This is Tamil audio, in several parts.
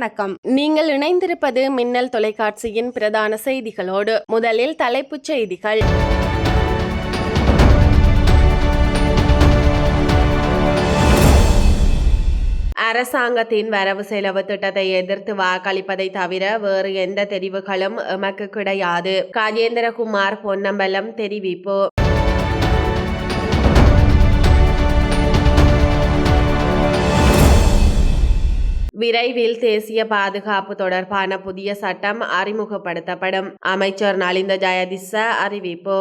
வணக்கம். நீங்கள் இணைந்திருப்பது மின்னல் தொலைக்காட்சியின் பிரதான செய்திகளோடு முதலில் தலைப்புச் செய்திகள். அரசாங்கத்தின் வரவு செலவு திட்டத்தை எதிர்த்து வாக்களிப்பதை தவிர வேறு எந்த தெரிவுகளும் எமக்கு கிடையாது. கஜேந்திரகுமார் பொன்னம்பலம் தெரிவிப்பு. விரைவில் தேசிய பாதுகாப்பு தொடர்பான புதிய சட்டம் அறிமுகப்படுத்தப்படும். அமைச்சர் நலிந்த ஜயதிச அறிவிப்பு.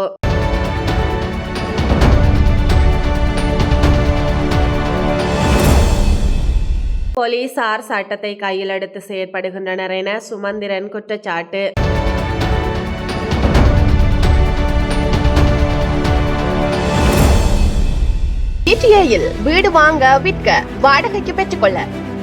போலீசார் சட்டத்தை கையில் எடுத்து செயற்படுகின்றனர் என சுமந்திரன் குற்றச்சாட்டு. இடிஏயில் வீடு வாங்க விற்க வாடகைக்கு பெற்றுக்கொள்ள.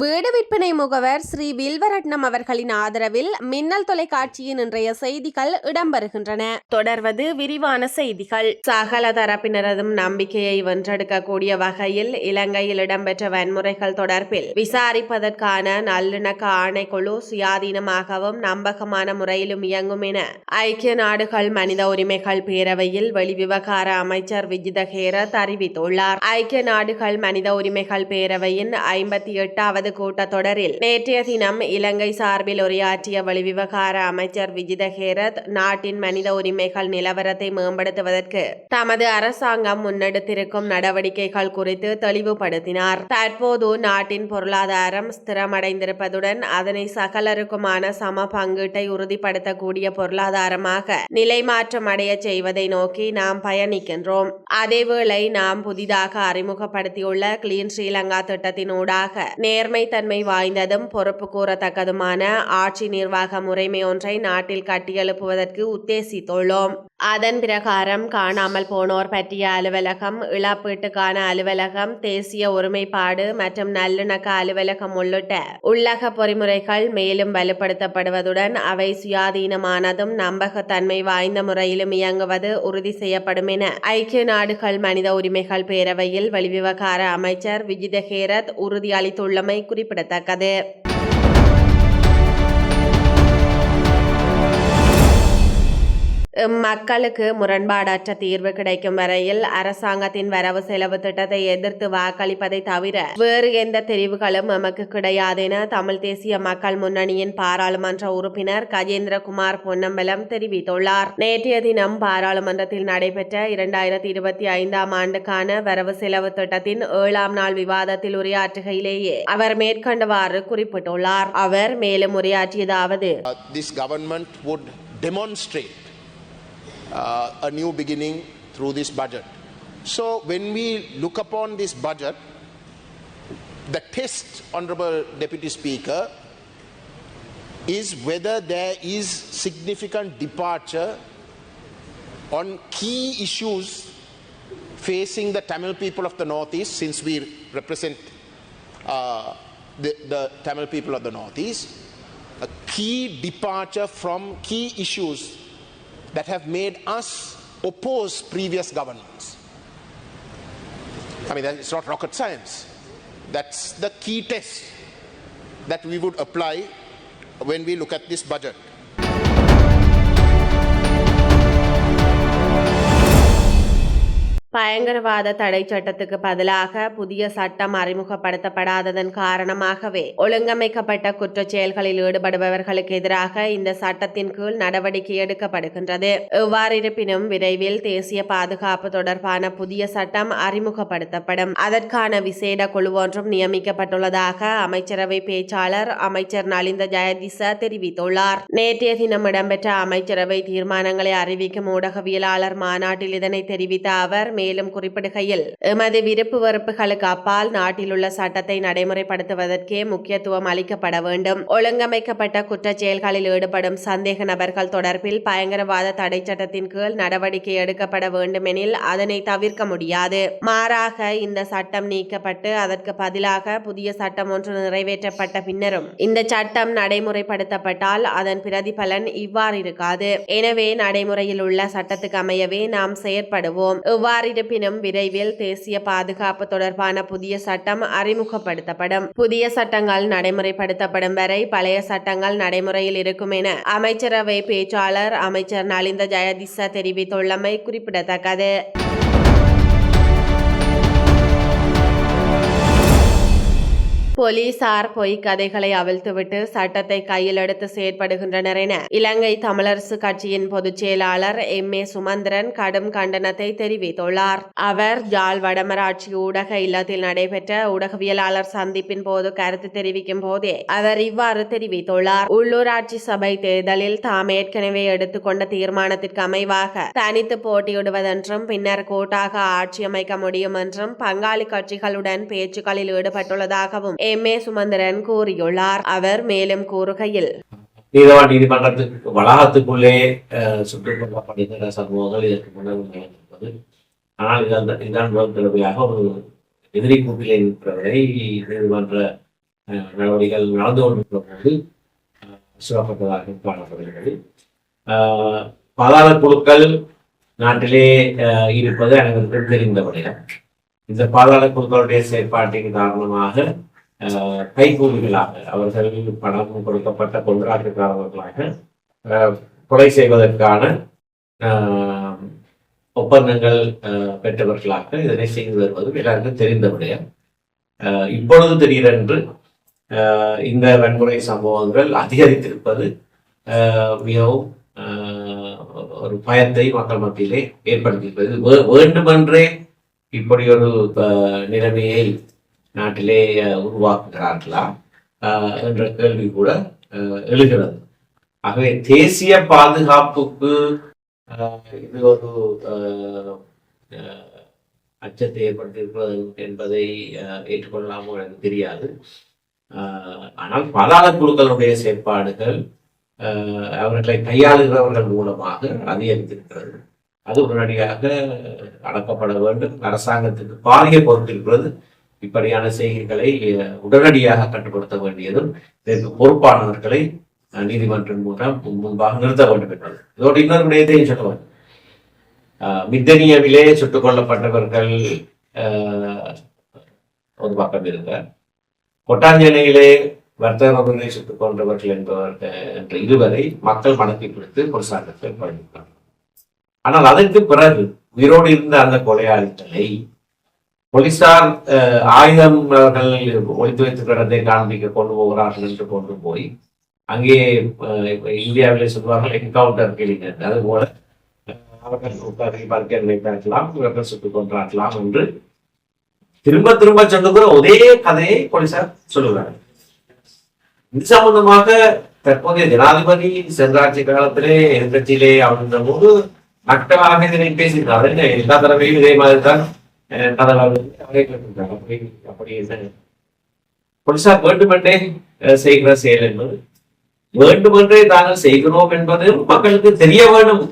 வீடு விற்பனை முகவர் ஸ்ரீ வில்வரட்னம் அவர்களின் ஆதரவில் மின்னல் தொலைக்காட்சியின் இன்றைய செய்திகள் இடம்பெறுகின்றன. தொடர்வது விரிவான செய்திகள். சகல தரப்பினரதும் நம்பிக்கையை வென்றெடுக்கக்கூடிய வகையில் இலங்கையில் இடம்பெற்ற வன்முறைகள் தொடர்பில் விசாரிப்பதற்கான நல்லிணக்க ஆணைக்குழு சுயாதீனமாகவும் நம்பகமான முறையிலும் இயங்கும் என ஐக்கிய நாடுகள் மனித உரிமைகள் பேரவையில் வெளிவிவகார அமைச்சர் விஜித ஹேரத் அறிவித்துள்ளார். ஐக்கிய நாடுகள் மனித உரிமைகள் பேரவையின் ஐம்பத்தி எட்டாவது கூட்டத்தொடரில் நேற்றைய தினம் இலங்கை சார்பில் உரையாற்றிய வெளிவிவகார அமைச்சர் விஜித ஹேரத் நாட்டின் மனித உரிமைகள் நிலவரத்தை மேம்படுத்துவதற்கு தமது அரசாங்கம் முன்னெடுத்திருக்கும் நடவடிக்கைகள் குறித்து தெளிவுபடுத்தினார். தற்போது நாட்டின் பொருளாதாரம் ஸ்திரமடைந்திருப்பதுடன் அதனை சகலருக்குமான சம பங்கீட்டை உறுதிப்படுத்தக்கூடிய பொருளாதாரமாக நிலைமாற்றம் அடைய செய்வதை நோக்கி நாம் பயணிக்கின்றோம். அதேவேளை நாம் புதிதாக அறிமுகப்படுத்தியுள்ள கிளீன் ஸ்ரீலங்கா திட்டத்தினூடாக நேர்மைத்தன்மை வாய்ந்ததும் பொறுப்பு கூறத்தக்கதுமான ஆட்சி நிர்வாக முறைமை ஒன்றை நாட்டில் கட்டியெழுப்புவதற்கு உத்தேசித்துள்ளோம். அதன் பிரகாரம் காணாமல் போனோர் பற்றிய அலுவலகம் இழப்பீட்டுக்கான அலுவலகம் தேசிய ஒருமைப்பாடு மற்றும் நல்லிணக்க அலுவலகம் உள்ளிட்ட உள்ளக பொறிமுறைகள் மேலும் வலுப்படுத்தப்படுவதுடன் அவை சுயாதீனமானதும் நம்பகத்தன்மை வாய்ந்த முறையிலும் இயங்குவது உறுதி செய்யப்படும் என ஐக்கிய நாடுகள் மனித உரிமைகள் பேரவையில் வெளிவிவகார அமைச்சர் விஜித ஹேரத் உறுதியளித்துள்ளமை குறிப்பிடத்தக்கது. மக்களுக்கு முரண்பாடற்ற தீர்வு கிடைக்கும் வரையில் அரசாங்கத்தின் வரவு செலவு திட்டத்தை எதிர்த்து வாக்களிப்பதை தவிர வேறு எந்த தெரிவுகளும் எமக்கு கிடையாது என தமிழ் தேசிய மக்கள் முன்னணியின் பாராளுமன்ற உறுப்பினர் கஜேந்திரகுமார் பொன்னம்பலம் தெரிவித்துள்ளார். நேற்றைய தினம் பாராளுமன்றத்தில் நடைபெற்ற இரண்டாயிரத்தி இருபத்தி ஐந்தாம் ஆண்டுக்கான வரவு செலவு திட்டத்தின் ஏழாம் நாள் விவாதத்தில் உரையாற்றுகையிலேயே அவர் மேற்கண்டவாறு குறிப்பிட்டுள்ளார். அவர் மேலும் உரையாற்றியதாவது this government would demonstrate uh, a new beginning through this budget. So, when we look upon this budget, the test, Honorable Deputy Speaker, is whether there is significant departure on key issues facing the Tamil people of the Northeast, since we represent uh, the, the Tamil people of the Northeast, a key departure from key issues that have made us oppose previous governments. I mean, that- it's not rocket science. That's the key test that we would apply when we look at this budget. பயங்கரவாத தடை சட்டத்துக்கு பதிலாக புதிய சட்டம் அறிமுகப்படுத்தப்படாததன் காரணமாகவே ஒழுங்கமைக்கப்பட்ட குற்றச் செயல்களில் ஈடுபடுபவர்களுக்கு எதிராக இந்த சட்டத்தின் கீழ் நடவடிக்கை எடுக்கப்படுகின்றது. எவ்வாறிருப்பினும் விரைவில் தேசிய பாதுகாப்பு தொடர்பான புதிய சட்டம் அறிமுகப்படுத்தப்படும். அதற்கான விசேட குழு ஒன்றும் நியமிக்கப்பட்டுள்ளதாக அமைச்சரவை பேச்சாளர் அமைச்சர் நலிந்த ஜெயதிச தெரிவித்துள்ளார். நேற்றைய தினம் இடம்பெற்ற அமைச்சரவை தீர்மானங்களை அறிவிக்கும் ஊடகவியலாளர் மாநாட்டில் இதனை தெரிவித்த அவர் மேலும் குறிப்பிடுகையில் எமது விருப்பு வெறுப்புகளுக்கு அப்பால் நாட்டிலுள்ள சட்டத்தை நடைமுறைப்படுத்துவதற்கே முக்கியத்துவம் அளிக்கப்பட வேண்டும். ஒழுங்கமைக்கப்பட்ட குற்றச் செயல்களில் ஈடுபடும் சந்தேக நபர்கள் தொடர்பில் பயங்கரவாத தடை சட்டத்தின் கீழ் நடவடிக்கை எடுக்கப்பட வேண்டுமெனில் அதனை தவிர்க்க முடியாது. மாறாக இந்த சட்டம் நீக்கப்பட்டு அதற்கு பதிலாக புதிய சட்டம் ஒன்று நிறைவேற்றப்பட்ட பின்னரும் இந்த சட்டம் நடைமுறைப்படுத்தப்பட்டால் அதன் பிரதிபலன் இவ்வாறு இருக்காது எனவே நடைமுறையில் உள்ள சட்டத்துக்கு அமையவே நாம் செயற்படுவோம். இருப்பினும் விரைவில் தேசிய பாதுகாப்பு தொடர்பான புதிய சட்டம் அறிமுகப்படுத்தப்படும். புதிய சட்டங்கள் நடைமுறைப்படுத்தப்படும் வரை பழைய சட்டங்கள் நடைமுறையில் இருக்கும் என அமைச்சரவை பேச்சாளர் அமைச்சர் நலிந்த ஜெயதிச தெரிவித்துள்ளமை குறிப்பிடத்தக்கது. போலீசார் பொய் கதைகளை அவிழ்த்துவிட்டு சட்டத்தை கையில் எடுத்து செயற்படுகின்றனர் என இலங்கை தமிழரசு கட்சியின் பொதுச் செயலாளர் எம். ஏ. சுமந்திரன் கடும் கண்டனத்தை தெரிவித்துள்ளார். அவர் ஜால் வடமராட்சி ஊடக இல்லத்தில் நடைபெற்ற ஊடகவியலாளர் சந்திப்பின் போது கருத்து தெரிவிக்கும் போதே அவர் இவ்வாறு தெரிவித்துள்ளார். உள்ளூராட்சி சபை தேர்தலில் தாம் ஏற்கனவே எடுத்துக்கொண்ட தீர்மானத்திற்கு அமைவாக தனித்து போட்டியிடுவதென்றும் பின்னர் கூட்டாக ஆட்சி அமைக்க முடியும் என்றும் பங்காளி கட்சிகளுடன் பேச்சுக்களில் ஈடுபட்டுள்ளதாகவும் எம் ஏ சுமந்திரன் கூறியுள்ளார். அவர் மேலும் கூறுகையில் நீதவான் நீதிமன்றத்துக்கு வளாகத்துக்குள்ளே அஹ், சுட்டுக் கொல்லப்படுகிற சம்பவங்கள் இதற்கு முன்னர் நிகழ்ந்திருப்பது ஆனால் இதான் இதுதான் முதல் தடவையாக ஒரு எதிரி கூட்டிலே இருக்கிறவரை நீதிமன்ற நடவடிக்கைகள் நடந்து கொண்டிருக்கிற போது அஹ், காணப்படுகிறது. பாதாள குழுக்கள் நாட்டிலே இருப்பது அனைவருக்கும் தெரிந்த இந்த பாதாள குழுக்களுடைய செயற்பாட்டின் காரணமாக கைகூலிகளாக அவர்கள் பணம் கொடுக்கப்பட்ட கொண்டாட்டக்காரர்களாக அஹ், கொலை செய்வதற்கான ஒப்பந்தங்கள் அஹ், பெற்றவர்களாக இதனை செய்து வருவது எல்லாருக்கும் தெரிந்த விடயம். அஹ், இப்பொழுது திடீரென்று இந்த வன்முறை சம்பவங்கள் அதிகரித்திருப்பது மிகவும் ஒரு பயத்தை மக்கள் மத்தியிலே ஏற்படுத்தியிருப்பது வேண்டுமென்றே இப்படி ஒரு நிலைமையை நாட்டிலே உருவாக்குகிறார்களா அஹ், என்ற கேள்வி கூட அஹ், எழுகிறது. ஆகவே தேசிய பாதுகாப்புக்கு அஹ், இது ஒரு அஹ், அச்சத்தை ஏற்படுத்தியிருக்கிறது என்பதை அஹ், ஏற்றுக்கொள்ளலாமோ எனக்கு தெரியாது. ஆனால் பாதாள குழுக்களுடைய செயற்பாடுகள் அவர்களை கையாளுகிறவர்கள் மூலமாக அதிகரித்திருக்கிறது. அது உடனடியாக அடக்கப்பட வேண்டும். அரசாங்கத்துக்கு பாரிய பொறுத்திருக்கிறது இப்படியான செய்கைகளை உடனடியாக கட்டுப்படுத்த வேண்டியதும் இதற்கு பொறுப்பானவர்களை அஹ், நீதிமன்றம் மூலம் முன்பாக நிறுத்த வேண்டும் என்பது. இதோடு இன்னொரு விடயத்தையும் சொல்லுவார் வேண்டும் மித்தனியவிலே சுட்டுக் கொல்லப்பட்டவர்கள் ஒரு பக்கம் இருக்க கொட்டாஞ்சனையிலே வர்த்தகர்களை சுட்டுக் கொன்றவர்கள் என்பவர்கள் என்ற இருவரை மக்கள் மனத்தை பிடித்து ஒரு சாட்டத்தில் ஆனால் அதற்கு பிறகு உயிரோடு இருந்த அந்த கொலையாளிகளை போலீசார் அஹ், ஆயுதம் அவர்கள் ஒழித்து வைத்து கிடத்தை காண்பிக்க கொண்டு போகிறார்கள் என்று கொண்டு போய் அங்கே இந்தியாவிலே சொல்வார்கள் என்கவுண்டர் கிளிங் அது போல அவர்கள் உட்கார்ந்து பார்க்க இவர்கள் சுட்டுக் கொண்டாக்கலாம் என்று. திரும்ப திரும்ப சொல்லுகிற ஒரே கதையை போலீசார் சொல்லுகிறார்கள் இது சம்பந்தமாக தற்போதைய ஜனாதிபதி சென்றாட்சி காலத்திலே எதிர்கட்சியிலே அப்படின்ற போது நக்கலாக இதனை பேசினார். எல்லா தடவையும் இதே மாதிரி தான் அஹ், கதை வருது. அப்படி அப்படி வேண்டுமென்றே செய்கிற செயல் என்பது. வேண்டுமென்றே தாங்கள் செய்கிறோம் என்பது மக்களுக்கு தெரிய வேண்டும்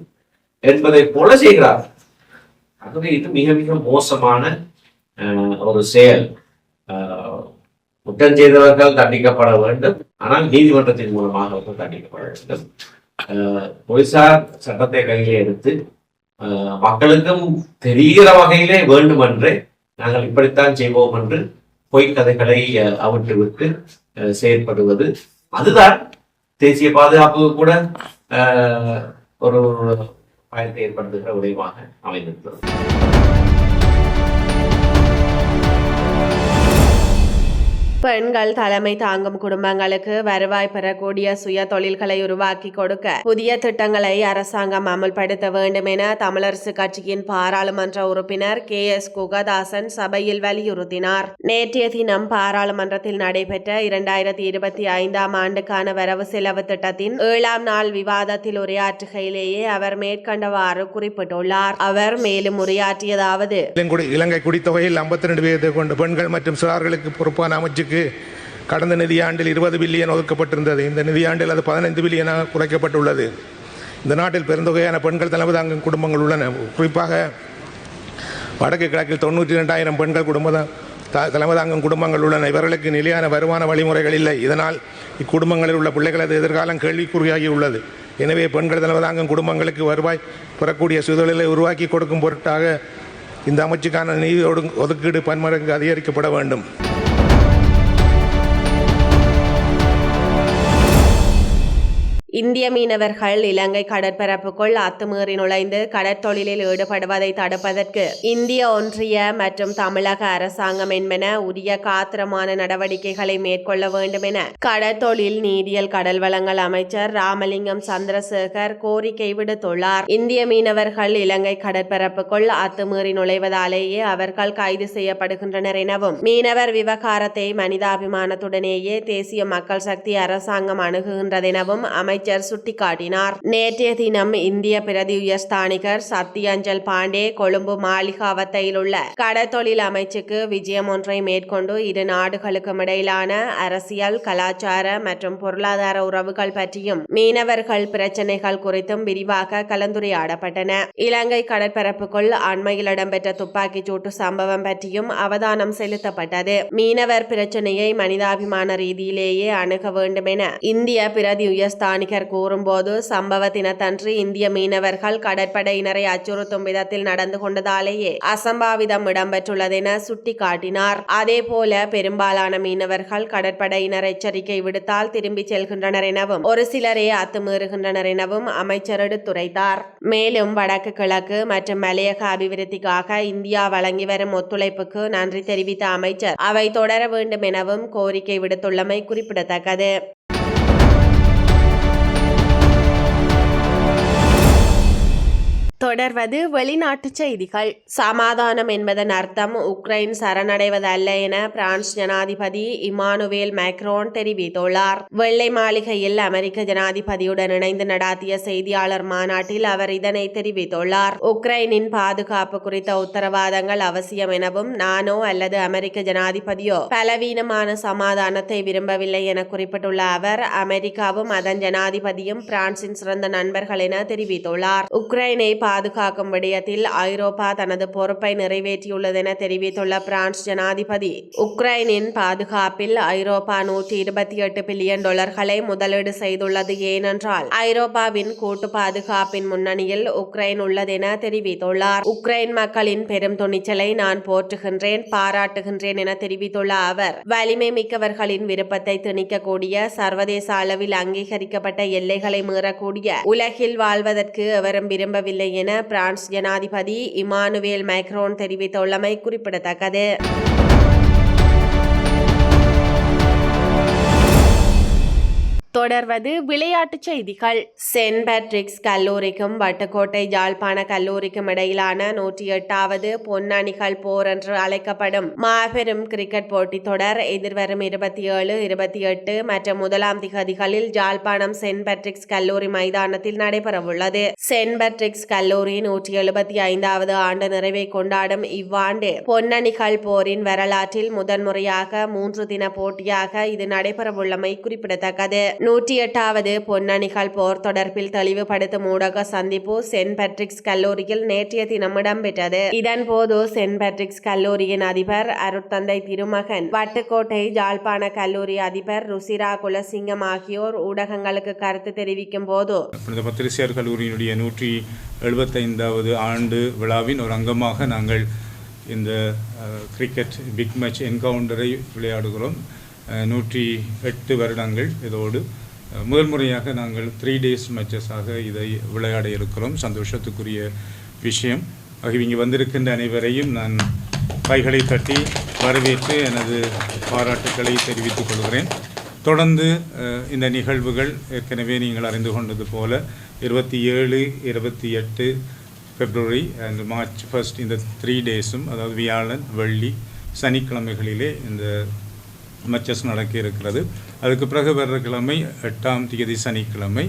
என்பதை போல செய்கிறார் ஆகவே இது மிக மிக மோசமான அஹ், ஒரு செயல். குற்றம் செய்தவர்கள் தண்டிக்கப்பட வேண்டும். ஆனால் நீதிமன்றத்தின் மூலமாக அவர்கள் தண்டிக்கப்பட வேண்டும். அஹ், போலீசார் சட்டத்தை கையிலே எடுத்து மக்களுக்கும் தெரிகிற வகையிலே வேண்டுமென்றே நாங்கள் இப்படித்தான் செய்வோம் என்று பொய்க்கதைகளை கதைகளை அவிட்டு விட்டு அஹ், செயற்படுவது. அதுதான் தேசிய பாதுகாப்பு கூட ஒரு பயத்தை ஏற்படுத்துகிற விடயமாக அமைந்திருக்கிறது. பெண்கள் தலைமை தாங்கும் குடும்பங்களுக்கு வருவாய் பெறக்கூடிய சுய தொழில்களை உருவாக்கி கொடுக்க புதிய திட்டங்களை அரசாங்கம் அமல்படுத்த வேண்டும் என தமிழரசு கட்சியின் பாராளுமன்ற உறுப்பினர் கே எஸ் குகதாசன் சபையில் வலியுறுத்தினார். நேற்றைய தினம் பாராளுமன்றத்தில் நடைபெற்ற இரண்டாயிரத்தி இருபத்தி ஐந்தாம் ஆண்டுக்கான வரவு செலவு திட்டத்தின் ஏழாம் நாள் விவாதத்தில் உரையாற்றுகையிலேயே அவர் மேற்கண்டவாறு குறிப்பிட்டுள்ளார். அவர் மேலும் உரையாற்றியதாவது இலங்கை குடித்தொகையில் 52 ரெண்டு பேர் கொண்ட பெண்கள் மற்றும் சிறார்களுக்கு பொறுப்பான அமைச்சுக்கு கடந்த நிதியாண்டில் இருபது பில்லியன் ஒதுக்கப்பட்டிருந்தது. இந்த நிதியாண்டில் அது பதினைந்து பில்லியனாக குறைக்கப்பட்டுள்ளது. இந்த நாட்டில் பெருந்தொகையான பெண்கள் தலைமை தாங்கும் குடும்பங்கள் உள்ளன. குறிப்பாக வடக்கு கிழக்கில் தொண்ணூற்றி ரெண்டாயிரம் பெண்கள் குடும்ப த- தலைமை தாங்கும் குடும்பங்கள் உள்ளன. இவர்களுக்கு நிலையான வருமான வழிமுறைகள் இல்லை. இதனால் இக்குடும்பங்களில் உள்ள பிள்ளைகளது எதிர்காலம் கேள்விக்குறியாகி உள்ளது எனவே பெண்கள் தலைமை தாங்கும் குடும்பங்களுக்கு வருவாய் பெறக்கூடிய சூழலை உருவாக்கி கொடுக்கும் பொருட்டாக இந்த அமைச்சுக்கான நிதி ஒதுக்கீடு பன்மடங்கு அதிகரிக்கப்பட வேண்டும். இந்திய மீனவர்கள் இலங்கை கடற்பரப்புக்குள் அத்துமீறி நுழைந்து கடற்தொழிலில் ஈடுபடுவதை தடுப்பதற்கு இந்திய ஒன்றிய மற்றும் தமிழக அரசாங்கம் என்பன உரிய காத்திரமான நடவடிக்கைகளை மேற்கொள்ள வேண்டும் என கடற்தொழில் நீரியல் கடல் வளங்கள் அமைச்சர் ராமலிங்கம் சந்திரசேகர் கோரிக்கை விடுத்துள்ளார். இந்திய மீனவர்கள் இலங்கை கடற்பரப்புக்குள் அத்துமீறி நுழைவதாலேயே அவர்கள் கைது செய்யப்படுகின்றனர் எனவும் மீனவர் விவகாரத்தை மனிதாபிமானத்துடனேயே தேசிய மக்கள் சக்தி அரசாங்கம் அணுகுகின்றதெனவும் அமைச்சர் சுட்டிக்காட்டினார். நேற்றைய தினம் இந்திய பிரதி உயர்ஸ்தானிகர் சத்யஞ்சல் பாண்டே கொழும்பு மாளிகாவத்தையில் உள்ள கடத்தொழில் அமைச்சுக்கு விஜயம் ஒன்றை மேற்கொண்டு இரு நாடுகளுக்கும் இடையிலான அரசியல் கலாச்சார மற்றும் பொருளாதார உறவுகள் பற்றியும் மீனவர்கள் பிரச்சினைகள் குறித்தும் விரிவாக கலந்துரையாடப்பட்டன. இலங்கை கடற்பரப்புக்குள் அண்மையில் இடம்பெற்ற துப்பாக்கிச் சூட்டு சம்பவம் பற்றியும் அவதானம் செலுத்தப்பட்டது. மீனவர் பிரச்சனையை மனிதாபிமான ரீதியிலேயே அணுக வேண்டும் என இந்திய பிரதி உயர்ஸ்தானிகர் கூறும்போது சம்பவ தினத்தன்று இந்திய மீனவர்கள் கடற்படையினரை அச்சுறுத்தும் விதத்தில் நடந்து கொண்டதாலேயே அசம்பாவிதம் இடம்பெற்றுள்ளதென சுட்டிக்காட்டினார். அதேபோல பெரும்பாலான மீனவர்கள் கடற்படையினர் எச்சரிக்கை விடுத்தால் திரும்பிச் செல்கின்றனர் எனவும் ஒரு சிலரே அத்துமீறுகின்றனர் எனவும் அமைச்சர் எடுத்துரைத்தார் மேலும் வடக்கு கிழக்கு மற்றும் மலையக அபிவிருத்திக்காக இந்தியா வழங்கி வரும் ஒத்துழைப்புக்கு நன்றி தெரிவித்த அமைச்சர் அவை தொடர வேண்டும் எனவும் கோரிக்கை விடுத்துள்ளமை குறிப்பிடத்தக்கது. தொடர்வது வெளிநாட்டு செய்திகள். சமாதானம் என்பதன் அர்த்தம் உக்ரைன் சரணடைவதல்ல என பிரான்ஸ் ஜனாதிபதி இமானுவேல் மேக்ரோன் தெரிவித்துள்ளார். வெள்ளை மாளிகையில் அமெரிக்க ஜனாதிபதியுடன் இணைந்து நடாத்திய செய்தியாளர் மாநாட்டில் அவர் இதனை தெரிவித்துள்ளார். உக்ரைனின் பாதுகாப்பு குறித்த உத்தரவாதங்கள் அவசியம் எனவும் நானோ அல்லது அமெரிக்க ஜனாதிபதியோ பலவீனமான சமாதானத்தை விரும்பவில்லை என குறிப்பிட்டுள்ள அவர் அமெரிக்காவும் அதன் ஜனாதிபதியும் பிரான்சின் சிறந்த நண்பர்கள் என தெரிவித்துள்ளார். உக்ரைனை பாதுகாக்கும் விடயத்தில் ஐரோப்பா தனது பொறுப்பை நிறைவேற்றியுள்ளதென தெரிவித்துள்ள பிரான்ஸ் ஜனாதிபதி உக்ரைனின் பாதுகாப்பில் ஐரோப்பா நூற்றி இருபத்தி எட்டு பில்லியன் டாலர்களை முதலீடு செய்துள்ளது ஏனென்றால் ஐரோப்பாவின் கூட்டு பாதுகாப்பின் முன்னணியில் உக்ரைன் உள்ளதென தெரிவித்துள்ளார். உக்ரைன் மக்களின் பெரும் துணிச்சலை நான் போற்றுகின்றேன் பாராட்டுகின்றேன் என தெரிவித்துள்ள அவர் வலிமை மிக்கவர்களின் விருப்பத்தை திணிக்கக்கூடிய சர்வதேச அளவில் அங்கீகரிக்கப்பட்ட எல்லைகளை மீறக்கூடிய உலகில் வாழ்வதற்கு எவரும் விரும்பவில்லை என பிரான்ஸ் ஜனாதிபதி இமானுவேல் மைக்ரோன் தெரிவித்துள்ளமை குறிப்பிடத்தக்கது. தொடர்வது விளையாட்டுச் செய்திகள். சென்ட் பேட்ரிக்ஸ் கல்லூரிக்கும் வட்டுக்கோட்டை யாழ்ப்பாண கல்லூரிக்கும் இடையிலான நூற்றி எட்டாவது பொன்னணிகள் போர் என்று அழைக்கப்படும் மாபெரும் கிரிக்கெட் போட்டித் தொடர் எதிர்வரும் இருபத்தி ஏழு இருபத்தி எட்டு மற்றும் முதலாம் திகதிகளில் யாழ்ப்பாணம் சென்ட் பேட்ரிக்ஸ் கல்லூரி மைதானத்தில் நடைபெறவுள்ளது. சென்ட் பேட்ரிக்ஸ் கல்லூரி நூற்றி எழுபத்தி ஐந்தாவது ஆண்டு நிறைவை கொண்டாடும் இவ்வாண்டு பொன்னணிகள் போரின் வரலாற்றில் முதன்முறையாக மூன்று தின போட்டியாக இது நடைபெறவுள்ளமை குறிப்பிடத்தக்கது. நூற்றி எட்டாவது பொன்னணிகள் போர் தொடர்பில் தெளிவுபடுத்தும் ஊடக சந்திப்பு சென்ட் பேட்ரிக்ஸ் கல்லூரியில் நேற்றைய தினம் இடம்பெற்றது. இதன்போது சென்ட் பேட்ரிக்ஸ் கல்லூரியின் அதிபர் அருட்தந்தை திருமகன் வட்டுக்கோட்டை ஜாழ்ப்பாண கல்லூரி அதிபர் ருசிரா குலசிங்கம் ஆகியோர் ஊடகங்களுக்கு கருத்து தெரிவிக்கும் போது பத்திரிசியார் கல்லூரியினுடைய நூற்றி எழுபத்தைந்தாவது ஆண்டு விழாவின் ஒரு அங்கமாக நாங்கள் இந்த கிரிக்கெட் பிக் மேட்ச் என்கவுண்டரை விளையாடுகிறோம். நூற்றி எட்டு வருடங்கள் இதோடு முதல் முறையாக நாங்கள் த்ரீ டேஸ் மேட்சஸாக இதை விளையாட இருக்கிறோம். சந்தோஷத்துக்குரிய விஷயம். ஆகவே இங்கே வந்திருக்கின்ற அனைவரையும் நான் கைகளை தட்டி வரவேற்று எனது பாராட்டுக்களை தெரிவித்துக் கொள்கிறேன். தொடர்ந்து இந்த நிகழ்வுகள் ஏற்கனவே நீங்கள் அறிந்து கொண்டது போல இருபத்தி ஏழு இருபத்தி எட்டு பிப்ரவரி அண்ட் மார்ச் ஃபர்ஸ்ட் இந்த த்ரீ டேஸும் அதாவது வியாழன் வெள்ளி சனிக்கிழமைகளிலே இந்த மச்சஸ் நடக்க இருக்கிறது அதுக்கு பிறகு வர்ற கிழமை எட்டாம் தேதி சனிக்கிழமை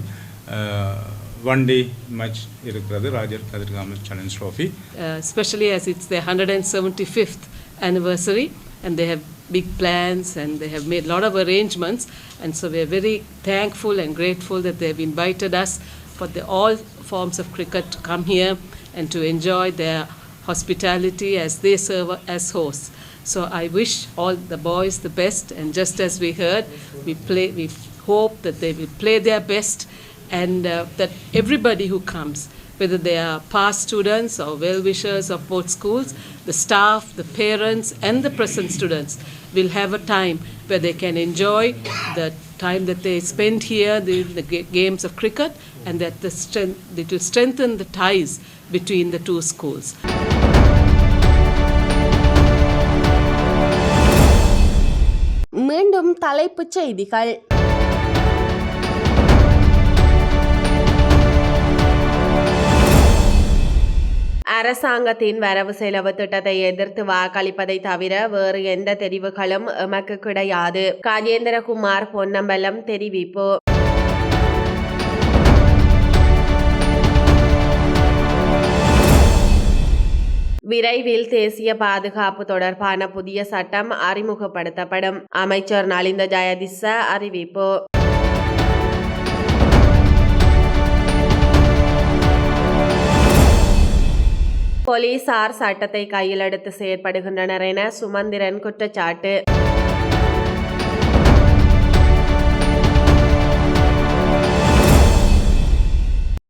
ஒன் டே மேட்ச் இருக்கிறது Rajar Kathirgamal challenge trophy uh, especially as it's their 175th anniversary and they have big plans and they have made a lot of arrangements and so we are very thankful and grateful that they have invited us for the, all forms of cricket to come here and to enjoy their hospitality as they serve as hosts. So I wish all the boys the best and just as we heard, we play, we hope that they will play their best and uh, that everybody who comes, whether they are past students or well-wishers of both schools, the staff, the parents, and the present students will have a time where they can enjoy the time that they spend here, the, the games of cricket, and that the strength, it will strengthen the ties between the two schools. மீண்டும் தலைப்புச் செய்திகள். அரசாங்கத்தின் வரவு செலவு திட்டத்தை எதிர்த்து வாக்களிப்பதை தவிர வேறு எந்த தெரிவுகளும் எமக்கு கிடையாது. கஜேந்திரகுமார் பொன்னம்பலம் தெரிவிப்பு. விரைவில் தேசிய பாதுகாப்பு தொடர்பான புதிய சட்டம் அறிமுகப்படுத்தப்படும். அமைச்சர் நலிந்த ஜெயதிச அறிவிப்பு. போலீசார் சட்டத்தை கையில் எடுத்து செயற்படுகின்றனர் என சுமந்திரன் குற்றச்சாட்டு.